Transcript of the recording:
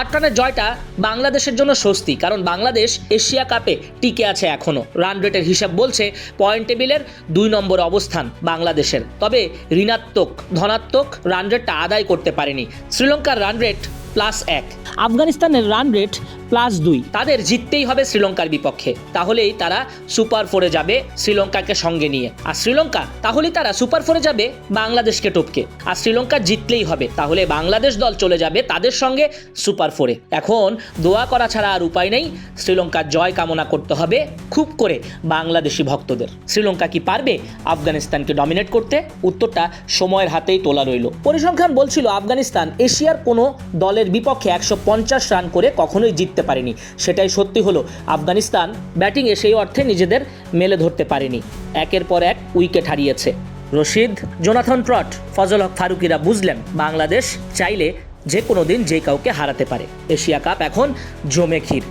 আট রানের জয়টা বাংলাদেশের জন্য স্বস্তি, কারণ বাংলাদেশ এশিয়া কাপে টিকে আছে এখনও রান রেটের হিসাব বলছে পয়েন্ট টেবিলের দুই নম্বর অবস্থান বাংলাদেশের। তবে ঋণাত্মক, ধনাত্মক রান রেটটা আদায় করতে পারেনি। শ্রীলঙ্কার রান রেট প্লাস এক। আফগানিস্তানের রান রেট প্লাস দুই। তাদের জিততেই হবে শ্রীলঙ্কার বিপক্ষে। তাহলেই তারা সুপার ফোরে যাবে শ্রীলঙ্কাকে সঙ্গে নিয়ে। আর শ্রীলঙ্কা তাহলেই তারা সুপার ফোরে যাবে বাংলাদেশকে টপকে। আর শ্রীলঙ্কা জিতলেই হবে। তাহলে বাংলাদেশ দল চলে যাবে তাদের সঙ্গে সুপার ফোরে এখন দোয়া করা ছাড়া আর উপায় নেই। শ্রীলঙ্কার জয় কামনা করতে হবে খুব করে বাংলাদেশি ভক্তদের। শ্রীলঙ্কা কি পারবে আফগানিস্তানকে ডমিনেট করতে? উত্তরটা সময়ের হাতেই তোলা রইল। পরিসংখ্যান বলছিল আফগানিস্তান এশিয়ার কোনো দলের বিপক্ষে একশো পঞ্চাশ রান করে কখনোই জিততে পারেনি। সেটাই সত্যি হলো। আফগানিস্তান ব্যাটিংয়ে সেই অর্থে নিজেদের মেলে ধরতে পারেনি। একের পর এক উইকেট হারিয়েছে। রশিদ, জোনাথন ট্রট, ফজল হক ফারুকিরা বুঝলেন, বাংলাদেশ চাইলে যে কোনো দিন যে কাউকে হারাতে পারে। এশিয়া কাপ এখন জমে ক্ষীর।